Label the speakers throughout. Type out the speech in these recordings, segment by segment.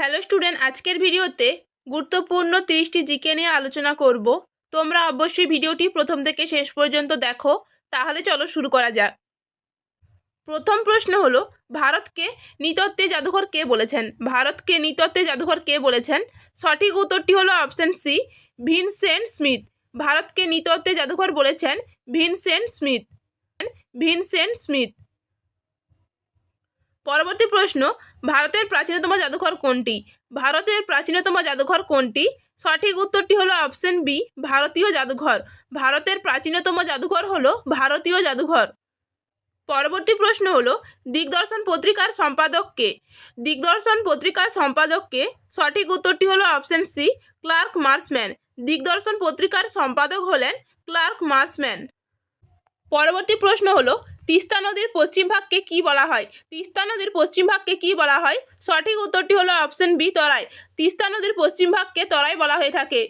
Speaker 1: Hello student আজকের ভিডিওতে গুরুত্বপূর্ণ তিরিশটি জিকে নিয়ে আলোচনা করব। তোমরা অবশ্যই ভিডিওটি প্রথম থেকে শেষ পর্যন্ত দেখো, তাহলে চলো শুরু করা যাক। প্রথম প্রশ্ন হলো, ভারতকে নৃতত্ত্বে জাদুঘর কে বলেছেন? ভারতকে নৃতত্ত্বে জাদুঘর কে বলেছেন? সঠিক উত্তরটি হলো অপশন সি ভিনসেন্ট স্মিথ। ভারতকে নৃতত্ত্বে জাদুঘর বলেছেন ভিনসেন্ট স্মিথ। Vincent Smith. পরবর্তী প্রশ্ন, ভারতের প্রাচীনতম জাদুঘর কোনটি? ভারতের প্রাচীনতম জাদুঘর কোনটি? সঠিক উত্তরটি হলো অপশন বি, ভারতীয় জাদুঘর। ভারতের প্রাচীনতম জাদুঘর হলো ভারতীয় জাদুঘর। পরবর্তী প্রশ্ন হলো, দিগদর্শন পত্রিকার সম্পাদককে দিগদর্শন পত্রিকার সম্পাদককে সঠিক উত্তরটি হলো অপশন সি, ক্লার্ক মার্সম্যান। দিগদর্শন পত্রিকার সম্পাদক হলেন ক্লার্ক মার্সম্যান। পরবর্তী প্রশ্ন হলো তিস্তা নদীর পশ্চিম ভাগকে কি বলা হয়? তিস্তা নদীর পশ্চিম ভাগকে কি বলা হয়? সঠিক উত্তরটি হলো অপশন বি, তরাই। তিস্তা নদীর পশ্চিম ভাগকে তরাই বলা হয়ে থাকে।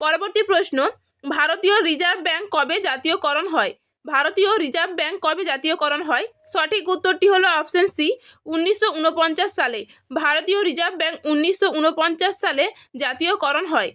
Speaker 1: পরবর্তী প্রশ্ন, ভারতীয় রিজার্ভ ব্যাংক কবে জাতীয়করণ হয়? ভারতীয় রিজার্ভ ব্যাংক কবে জাতীয়করণ হয়? সঠিক উত্তরটি হলো অপশন সি, উনিশশো উনপঞ্চাশ সালে। ভারতীয় রিজার্ভ ব্যাংক উনিশশো উনপঞ্চাশ সালে জাতীয়করণ হয়।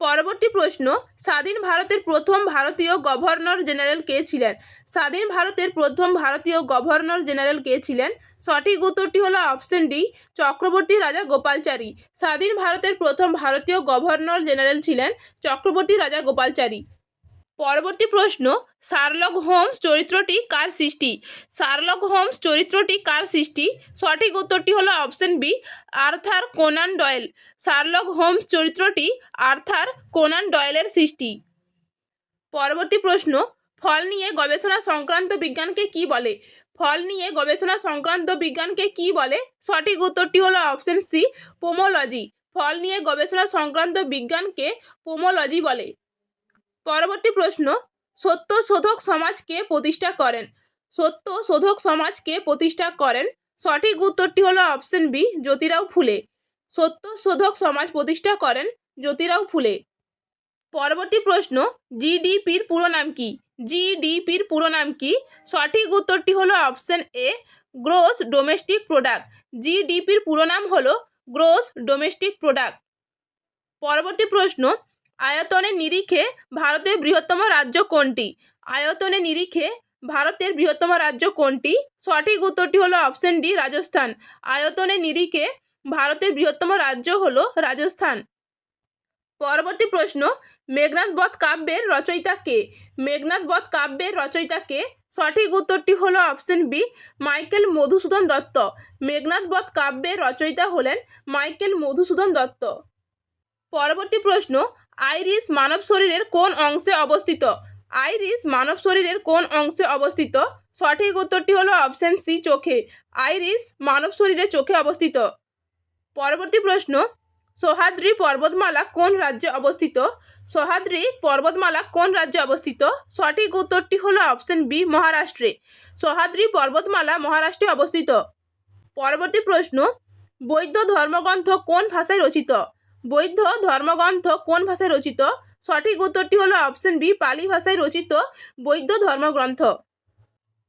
Speaker 1: পরবর্তী প্রশ্ন, স্বাধীন ভারতের প্রথম ভারতীয় গভর্নর জেনারেল কে ছিলেন? স্বাধীন ভারতের প্রথম ভারতীয় গভর্নর জেনারেল কে ছিলেন? সঠিক উত্তরটি হলো অপশন ডি, চক্রবর্তী রাজা গোপালচারী। স্বাধীন ভারতের প্রথম ভারতীয় গভর্নর জেনারেল ছিলেন চক্রবর্তী রাজা গোপালচারী। পরবর্তী প্রশ্ন শার্লক হোমস চরিত্রটি কার সৃষ্টি? শার্লক হোমস চরিত্রটি কার সৃষ্টি? সঠিক উত্তরটি হলো option B, Arthur Conan Doyle. Sherlock Holmes চরিত্রটি আর্থার কোনান ডয়েলের সৃষ্টি। পরবর্তী প্রশ্ন, ফল নিয়ে গবেষণা সংক্রান্ত বিজ্ঞানকে কি বলে? ফল নিয়ে গবেষণা সংক্রান্ত বিজ্ঞানকে কি বলে? সঠিক উত্তরটি হলো অপশন সি, পোমোলজি। ফল নিয়ে গবেষণা সংক্রান্ত বিজ্ঞানকে পোমোলজি বলে। পরবর্তী প্রশ্ন, সত্য শোধক সমাজকে প্রতিষ্ঠা করেন। সত্য শোধক সমাজকে প্রতিষ্ঠা করেন। সঠিক উত্তরটি হলো অপশন বি জ্যোতিরাও ফুলে। সত্য শোধক সমাজ প্রতিষ্ঠা করেন জ্যোতিরাও ফুলে। পরবর্তী প্রশ্ন, জিডিপির পুরো নাম কি? জিডিপির পুরো নাম কি? সঠিক উত্তরটি হলো option A gross domestic product জিডিপির পুরো নাম হলো গ্রোস ডোমেস্টিক প্রোডাক্ট পরবর্তী প্রশ্ন আয়তনের নিরিখে ভারতের বৃহত্তম রাজ্য কোনটি? আয়তনের নিরিখে ভারতের বৃহত্তম রাজ্য কোনটি? সঠিক উত্তরটি হলো অপশন ডি, রাজস্থান। আয়তনের নিরিখে ভারতের বৃহত্তম রাজ্য হলো রাজস্থান। পরবর্তী প্রশ্ন, মেঘনাথ বধ কাব্যের রচয়িতা কে? মেঘনাথ বধ কাব্যের রচয়িতা কে? সঠিক উত্তরটি হলো option B, Michael Madhusudan Dutta. Meghnad Badh কাব্যের রচয়িতা হলেন মাইকেল মধুসূদন দত্ত। পরবর্তী প্রশ্ন আইরিস মানব শরীরের কোন অংশে অবস্থিত? আইরিস মানব শরীরের কোন অংশে অবস্থিত? সঠিক উত্তরটি হলো অপশন সি, চোখে। আইরিস মানব শরীরের চোখে অবস্থিত। পরবর্তী প্রশ্ন, সহাদ্রি পর্বতমালা কোন রাজ্যে অবস্থিত? সহাদ্রি পর্বতমালা কোন রাজ্যে অবস্থিত? সঠিক উত্তরটি হলো অপশন বি, মহারাষ্ট্রে। সহাদ্রি পর্বতমালা মহারাষ্ট্রে অবস্থিত। পরবর্তী প্রশ্ন, বৌদ্ধ ধর্মগ্রন্থ কোন ভাষায় রচিত? বৌদ্ধ ধর্মগ্রন্থ কোন ভাষায় রচিত? সঠিক উত্তরটি হলো অপশন বি, পালি ভাষায় রচিত বৌদ্ধ ধর্মগ্রন্থ।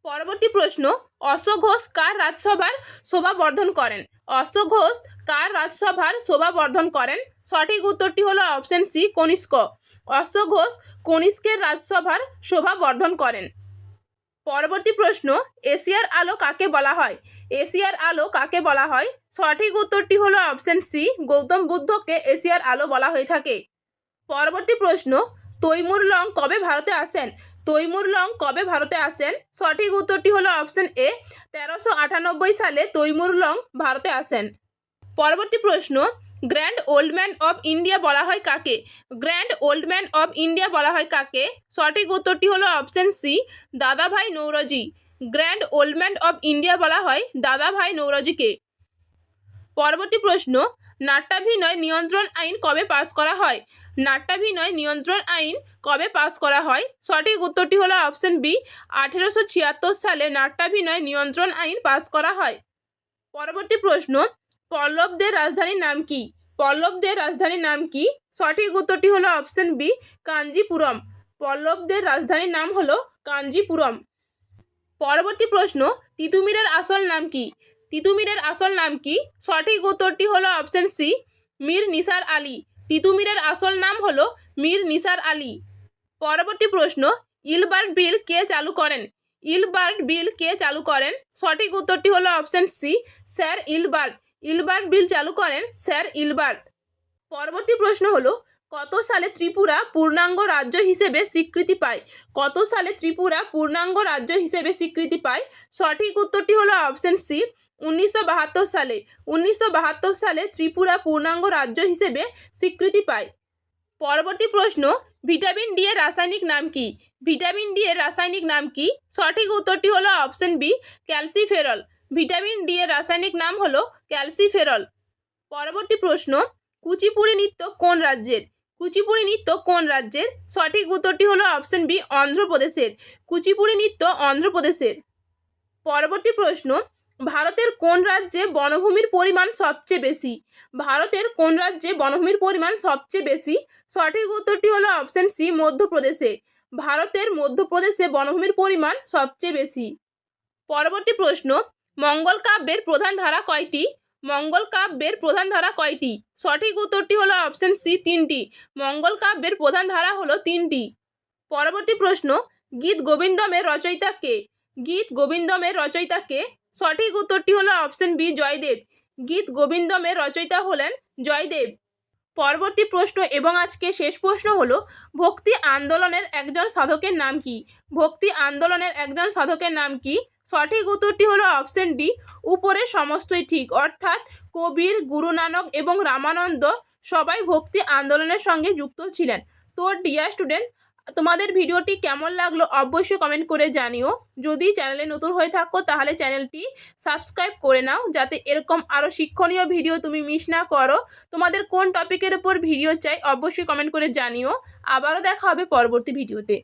Speaker 1: পরবর্তী প্রশ্ন, অশোক ঘোষ কার রাজসভার শোভা বর্ধন করেন? অশোক ঘোষ কার রাজসভার শোভা বর্ধন করেন? সঠিক উত্তরটি হলো অপশন সি, কনিষ্ক। অশোক ঘোষ কনিষ্কের রাজসভার শোভা বর্ধন করেন। পরবর্তী প্রশ্ন এশিয়ার আলো কাকে বলা হয়? এশিয়ার আলো কাকে বলা হয়? সঠিক উত্তরটি হলো অপশন সি, গৌতম বুদ্ধকে এশিয়ার আলো বলা হয়ে থাকে। পরবর্তী প্রশ্ন, তৈমুর লং কবে ভারতে আসেন? তৈমুর লং কবে ভারতে আসেন? সঠিক উত্তরটি হলো অপশন এ, তেরোশো সালে তৈমুর লং ভারতে আসেন। পরবর্তী প্রশ্ন grand old man of India বলা হয় কাকে? Grand old man of India বলা হয় কাকে? সঠিক উত্তরটি হলো option C, Dadabhai Naoroji. Grand old man of India বলা হয় দাদাভাই নৌরজিকে। পরবর্তী প্রশ্ন, নাট্যাভিনয় নিয়ন্ত্রণ আইন কবে পাস করা হয়? নাট্যাভিনয় নিয়ন্ত্রণ আইন কবে পাস করা হয়? সঠিক উত্তরটি হলো অপশন বি, আঠেরোশো ছিয়াত্তর সালে নাট্যাভিনয় নিয়ন্ত্রণ আইন পাস করা হয়। পরবর্তী প্রশ্ন পল্লবদের রাজধানীর নাম কি? পল্লবদের রাজধানীর নাম কি? সঠিক উত্তরটি হলো অপশন বি, কাঞ্জিপুরম। পল্লবদের রাজধানীর নাম হলো কাঞ্জিপুরম। পরবর্তী প্রশ্ন, তিতুমিরের আসল নাম কি? তিতুমিরের আসল নাম কি? সঠিক উত্তরটি হলো অপশন সি, মীর নিসার আলী। তিতুমিরের আসল নাম হলো মীর নিসার আলী। পরবর্তী প্রশ্ন, ইলবার্ট বিল কে চালু করেন? ইলবার্ট বিল কে চালু করেন? সঠিক উত্তরটি হলো option C, sir Ilbert. Ilbert bill চালু করেন, স্যার ইলবার্ট। পরবর্তী প্রশ্ন হলো, কত সালে ত্রিপুরা পূর্ণাঙ্গ রাজ্য হিসেবে স্বীকৃতি পায়? কত সালে ত্রিপুরা পূর্ণাঙ্গ রাজ্য হিসেবে স্বীকৃতি পায়? সঠিক উত্তরটি হলো অপশন সি, উনিশশো বাহাত্তর সালে। উনিশশো বাহাত্তর সালে ত্রিপুরা পূর্ণাঙ্গ রাজ্য হিসেবে স্বীকৃতি পায়। পরবর্তী প্রশ্ন, ভিটামিন ডি এর রাসায়নিক নাম কি? ভিটামিন ডি এর রাসায়নিক নাম কি? সঠিক উত্তরটি হলো option B, calciferol. Vitamin D এর রাসায়নিক নাম হলো ক্যালসিফেরল। পরবর্তী প্রশ্ন, কুচিপুড়ি নৃত্য কোন রাজ্যের? কুচিপুড়ি নৃত্য কোন রাজ্যের? সঠিক উত্তরটি হলো অপশন বি অন্ধ্রপ্রদেশের। কুচিপুড়ি নৃত্য অন্ধ্রপ্রদেশের। পরবর্তী প্রশ্ন, ভারতের কোন রাজ্যে বনভূমির পরিমাণ সবচেয়ে বেশি? ভারতের কোন রাজ্যে বনভূমির পরিমাণ সবচেয়ে বেশি? সঠিক উত্তরটি হলো অপশন সি মধ্যপ্রদেশে। ভারতের মধ্যপ্রদেশে বনভূমির পরিমাণ সবচেয়ে বেশি। পরবর্তী প্রশ্ন মঙ্গল কাব্যের প্রধান ধারা কয়টি? মঙ্গল কাব্যের প্রধান ধারা কয়টি? সঠিক উত্তরটি হলো অপশন সি তিনটি। মঙ্গল কাব্যের প্রধান ধারা হলো তিনটি। পরবর্তী প্রশ্ন, গীত গোবিন্দমের রচয়িতা কে? গীত গোবিন্দমের রচয়িতা কে? সঠিক উত্তরটি হলো অপশন বি জয়দেব। গীত গোবিন্দমের রচয়িতা হলেন জয়দেব। পরবর্তী প্রশ্ন এবং আজকে শেষ প্রশ্ন হলো, ভক্তি আন্দোলনের একজন সাধকের নাম কি? ভক্তি আন্দোলনের একজন সাধকের নাম কি? সঠিক উত্তরটি হলো অপশন ডি, উপরের সমস্তই ঠিক। অর্থাৎ কবির গুরু নানক এবং রামানন্দ সবাই ভক্তি আন্দোলনের সঙ্গে যুক্ত ছিলেন। তো ডিয়ার স্টুডেন্ট তোমাদের ভিডিওটি কেমন লাগল অবশ্যই কমেন্ট করে জানিও। যদি চ্যানেলে নতুন হয়ে থাকো, তাহলে চ্যানেলটি সাবস্ক্রাইব করে নাও, যাতে এরকম আরও শিক্ষণীয় ভিডিও তুমি মিস না করো। তোমাদের কোন টপিকের উপর ভিডিও চাই, অবশ্যই কমেন্ট করে জানিও। আবারও দেখা হবে পরবর্তী ভিডিওতে